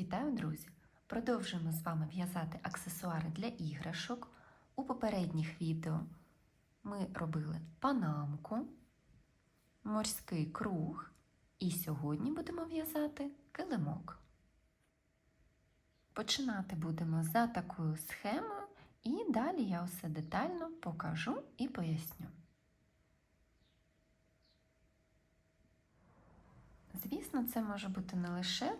Вітаю, друзі! Продовжуємо з вами в'язати аксесуари для іграшок. У попередніх відео ми робили панамку, морський круг, і сьогодні будемо в'язати килимок. Починати будемо за такою схемою, і далі я усе детально покажу і поясню. Звісно, це може бути не лише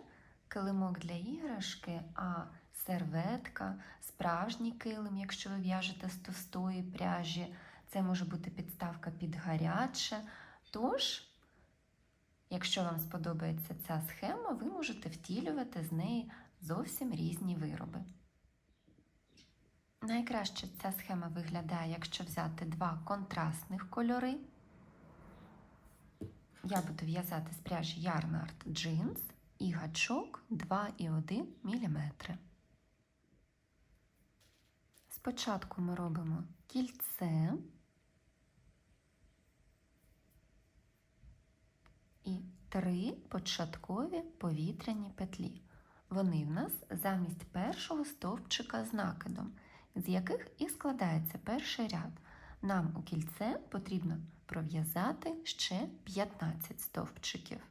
килимок для іграшки, а серветка, справжній килим, якщо ви в'яжете з товстої пряжі. Це може бути підставка під гаряче. Тож, якщо вам сподобається ця схема, ви можете втілювати з неї зовсім різні вироби. Найкраще ця схема виглядає, якщо взяти два контрастних кольори. Я буду в'язати з пряжі Yarn Art Jeans і гачок 2,1 мм. Спочатку ми робимо кільце і три початкові повітряні петлі. Вони в нас замість першого стовпчика з накидом, з яких і складається перший ряд. Нам у кільце потрібно пров'язати ще 15 стовпчиків.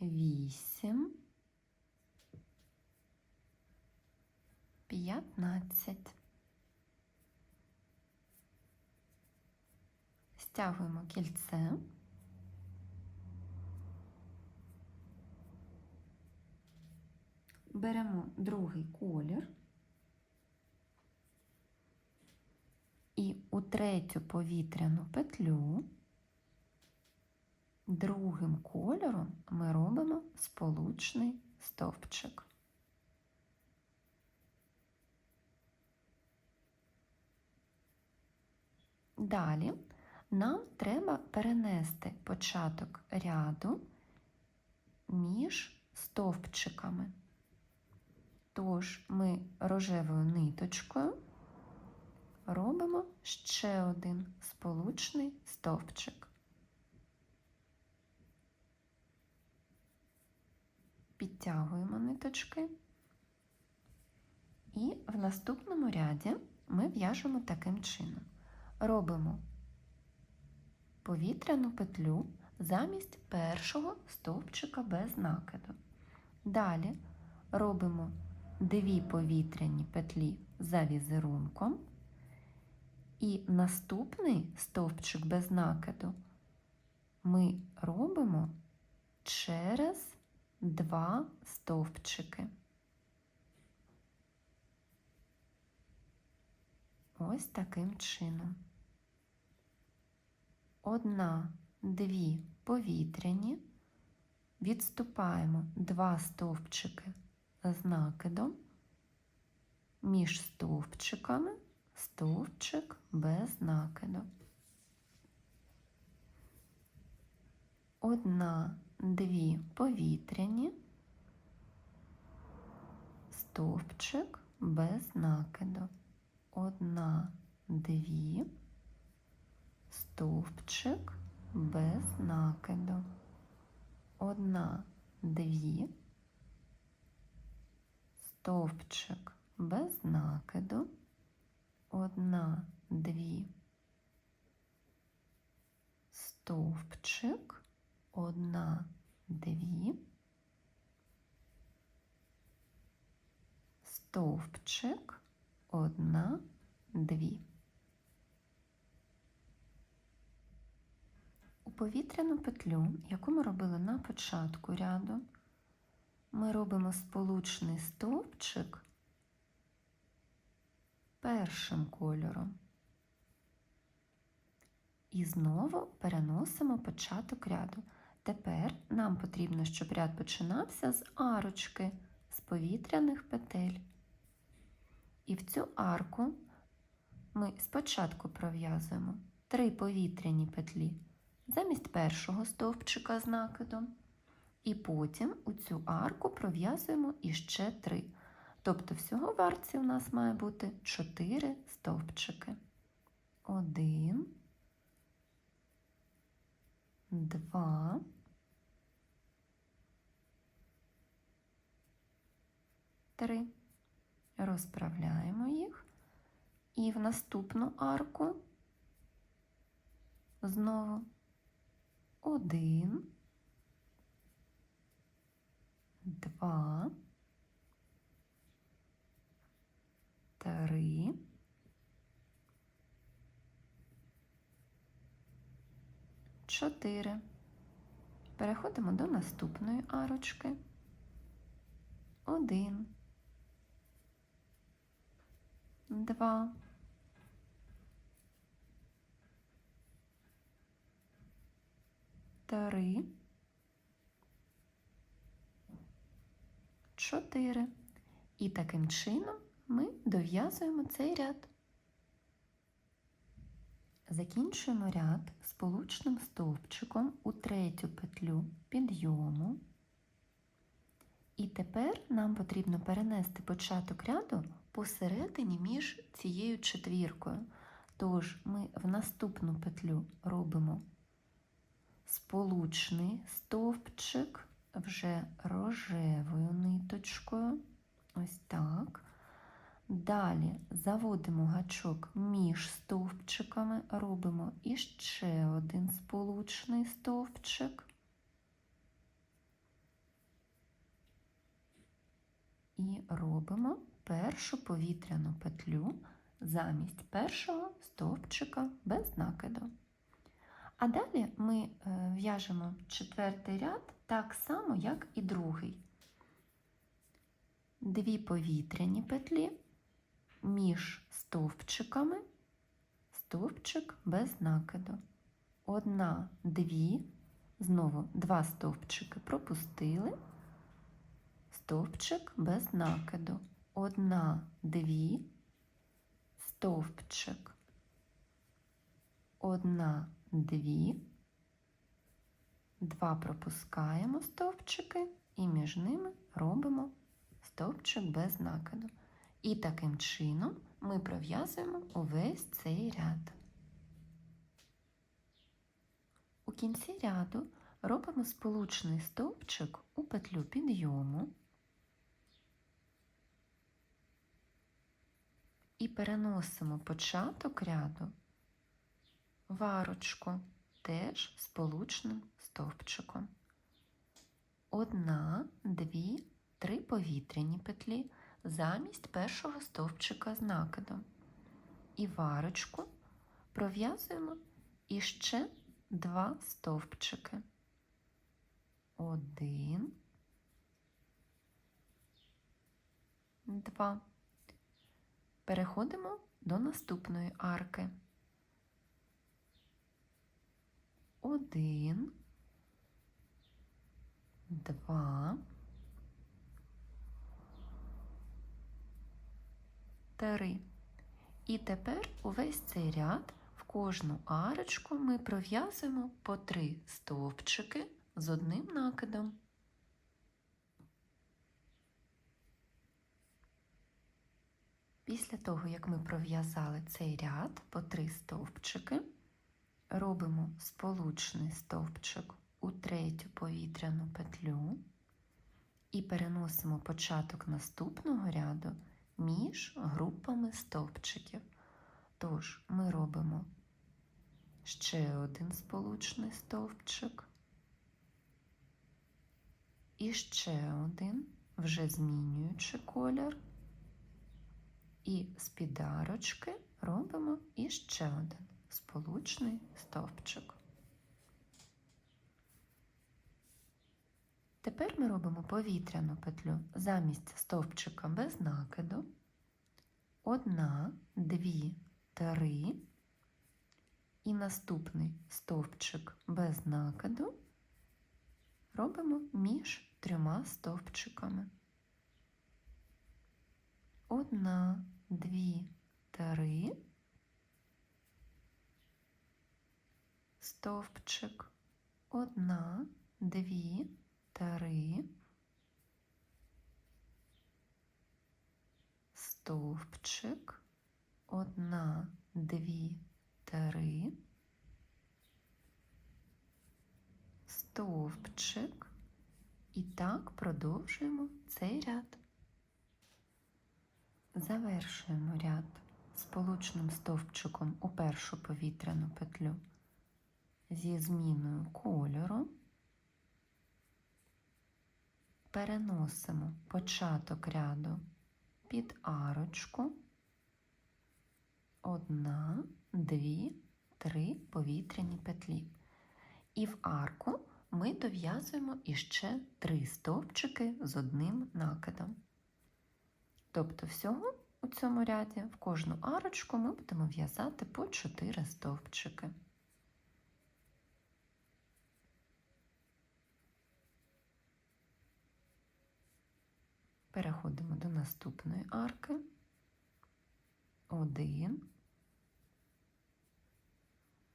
вісім, п'ятнадцять. Стягуємо кільце. Беремо другий колір. І у третю повітряну петлю другим кольором ми робимо сполучний стовпчик. Далі нам треба перенести початок ряду між стовпчиками. Тож ми рожевою ниточкою робимо ще один сполучний стовпчик. Підтягуємо ниточки. І в наступному ряді ми в'яжемо таким чином. Робимо повітряну петлю замість першого стовпчика без накиду. Далі робимо дві повітряні петлі за візерунком. І наступний стовпчик без накиду ми робимо через два стовпчики. Ось таким чином. Одна, дві повітряні, відступаємо два стовпчики з накидом, між стовпчиками стовпчик без накиду. Одна, дві повітряні, стовпчик без накиду. Одна, дві, стовпчик без накиду. Одна, дві, стовпчик без накиду. Одна, дві, стовпчик, одна, дві, стовпчик, одна, дві. У повітряну петлю, яку ми робили на початку ряду, ми робимо сполучний стовпчик першим кольором. І знову переносимо початок ряду. Тепер нам потрібно, щоб ряд починався з арочки, з повітряних петель. І в цю арку ми спочатку пров'язуємо три повітряні петлі замість першого стовпчика з накидом. І потім у цю арку пров'язуємо іще три. Тобто всього в арці у нас має бути чотири стовпчики. Один, два, три. Розправляємо їх. І в наступну арку знову один, два, три, чотири. Переходимо до наступної арочки. Один, два, три, чотири. І таким чином ми дов'язуємо цей ряд. Закінчуємо ряд сполучним стовпчиком у третю петлю підйому. І тепер нам потрібно перенести початок ряду посередині між цією четвіркою. Тож ми в наступну петлю робимо сполучний стовпчик вже рожевою ниточкою. Ось так. Далі заводимо гачок між стовпчиками, робимо іще один сполучний стовпчик. І робимо першу повітряну петлю замість першого стовпчика без накиду. А далі ми е, в'яжемо четвертий ряд так само, як і другий. Дві повітряні петлі між стовпчиками, стовпчик без накиду. Одна, дві, знову два стовпчики пропустили, стовпчик без накиду. Одна, дві, стовпчик. Одна, дві, два пропускаємо стовпчики і між ними робимо стовпчик без накиду. І таким чином ми пров'язуємо увесь цей ряд. У кінці ряду робимо сполучний стовпчик у петлю підйому і переносимо початок ряду в арочку теж сполучним стовпчиком. Одна, дві, три повітряні петлі замість першого стовпчика з накидом. І в арочку пров'язуємо іще два стовпчики. Один, два. Переходимо до наступної арки. Один, два, три. І тепер увесь цей ряд в кожну арочку ми пров'язуємо по три стовпчики з одним накидом. Після того, як ми пров'язали цей ряд по три стовпчики, робимо сполучний стовпчик у третю повітряну петлю і переносимо початок наступного ряду між групами стовпчиків. Тож ми робимо ще один сполучний стовпчик і ще один, вже змінюючи колір. І з підарочки робимо іще один сполучний стовпчик. Тепер ми робимо повітряну петлю замість стовпчика без накиду. Одна, дві, три. І наступний стовпчик без накиду робимо між трьома стовпчиками. Одна, дві, три. Стовпчик. Одна, дві, три. Стовпчик. Одна, дві, три. Стовпчик. І так продовжуємо цей ряд. Завершуємо ряд сполучним стовпчиком у першу повітряну петлю зі зміною кольору. Переносимо початок ряду під арочку. Одна, дві, три повітряні петлі. І в арку ми дов'язуємо іще три стовпчики з одним накидом. Тобто, всього у цьому ряді в кожну арочку ми будемо в'язати по 4 стовпчики. Переходимо до наступної арки. Один,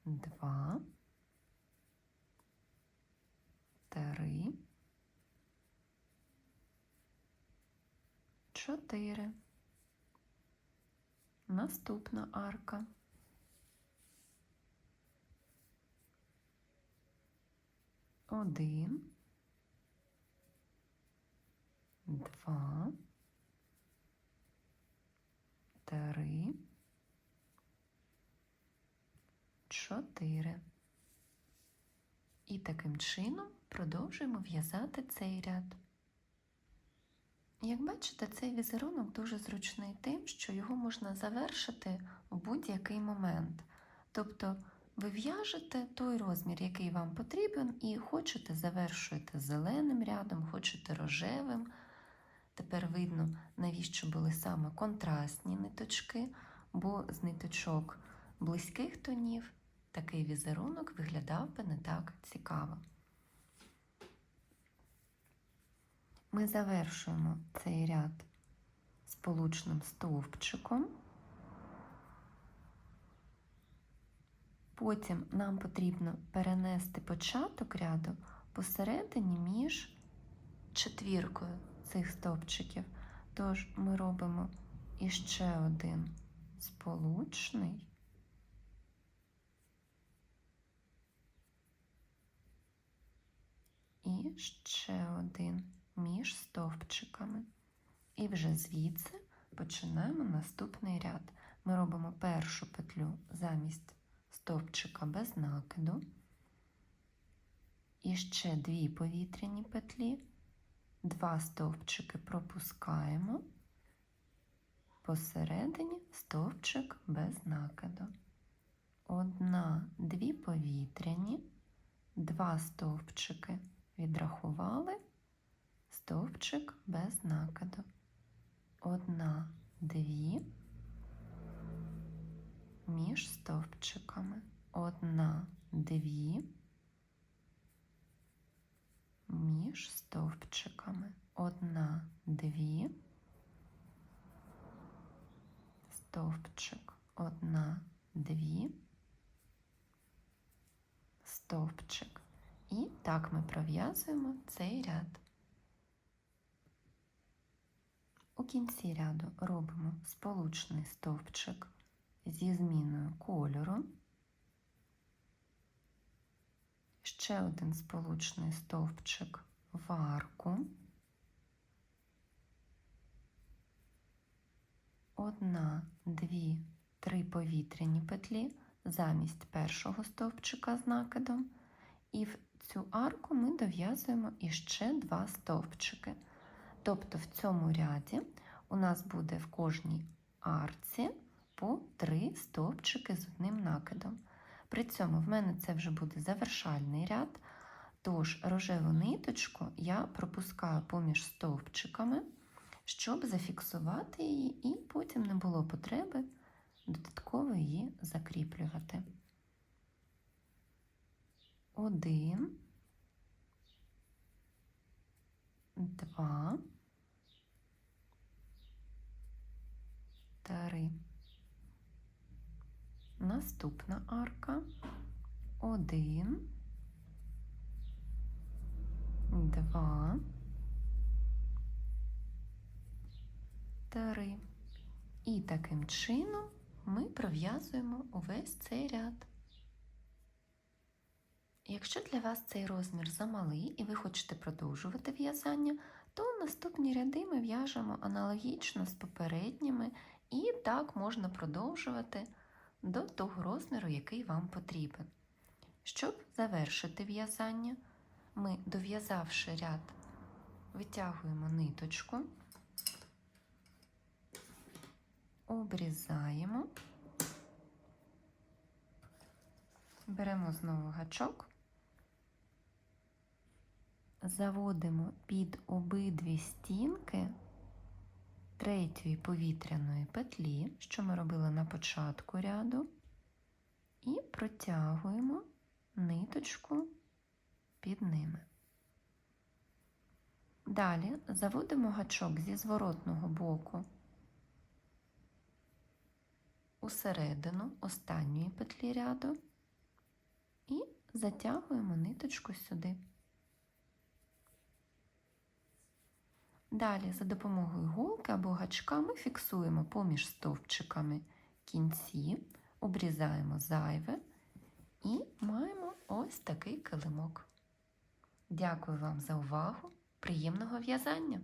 два, три, чотири. Наступна арка. Один, два, три, чотири. І таким чином продовжуємо в'язати цей ряд. Як бачите, цей візерунок дуже зручний тим, що його можна завершити в будь-який момент. Тобто ви в'яжете той розмір, який вам потрібен, і хочете завершуєте зеленим рядом, хочете рожевим. Тепер видно, навіщо були саме контрастні ниточки, бо з ниточок близьких тонів такий візерунок виглядав би не так цікаво. Ми завершуємо цей ряд сполучним стовпчиком. Потім нам потрібно перенести початок ряду посередині між четвіркою цих стовпчиків. Тож ми робимо іще один сполучний. І ще один між стовпчиками. І вже звідси починаємо наступний ряд. Ми робимо першу петлю замість стовпчика без накиду. І ще дві повітряні петлі, два стовпчики пропускаємо, посередині стовпчик без накиду. Одна, дві повітряні, два стовпчики відрахували, стовпчик без накиду. Одна, дві, між стовпчиками. Одна, дві, між стовпчиками. Одна, дві, стовпчик, одна, дві, стовпчик. І так ми пров'язуємо цей ряд. У кінці ряду робимо сполучний стовпчик зі зміною кольору. Ще один сполучний стовпчик в арку. Одна, дві, три повітряні петлі замість першого стовпчика з накидом. І в цю арку ми дов'язуємо іще два стовпчики. Тобто в цьому ряді у нас буде в кожній арці по три стовпчики з одним накидом. При цьому в мене це вже буде завершальний ряд, тож рожеву ниточку я пропускаю поміж стовпчиками, щоб зафіксувати її, і потім не було потреби додатково її закріплювати. Один, два, три. Наступна арка. Один, два, три. І таким чином ми пров'язуємо увесь цей ряд. Якщо для вас цей розмір замалий і ви хочете продовжувати в'язання, то наступні ряди ми в'яжемо аналогічно з попередніми, і так можна продовжувати до того розміру, який вам потрібен. Щоб завершити в'язання, ми, дов'язавши ряд, витягуємо ниточку, обрізаємо, беремо знову гачок, заводимо під обидві стінки третьої повітряної петлі, що ми робили на початку ряду, і протягуємо ниточку під ними. Далі заводимо гачок зі зворотного боку усередину останньої петлі ряду і затягуємо ниточку сюди. Далі за допомогою голки або гачка ми фіксуємо поміж стовпчиками кінці, обрізаємо зайве і маємо ось такий килимок. Дякую вам за увагу! Приємного в'язання!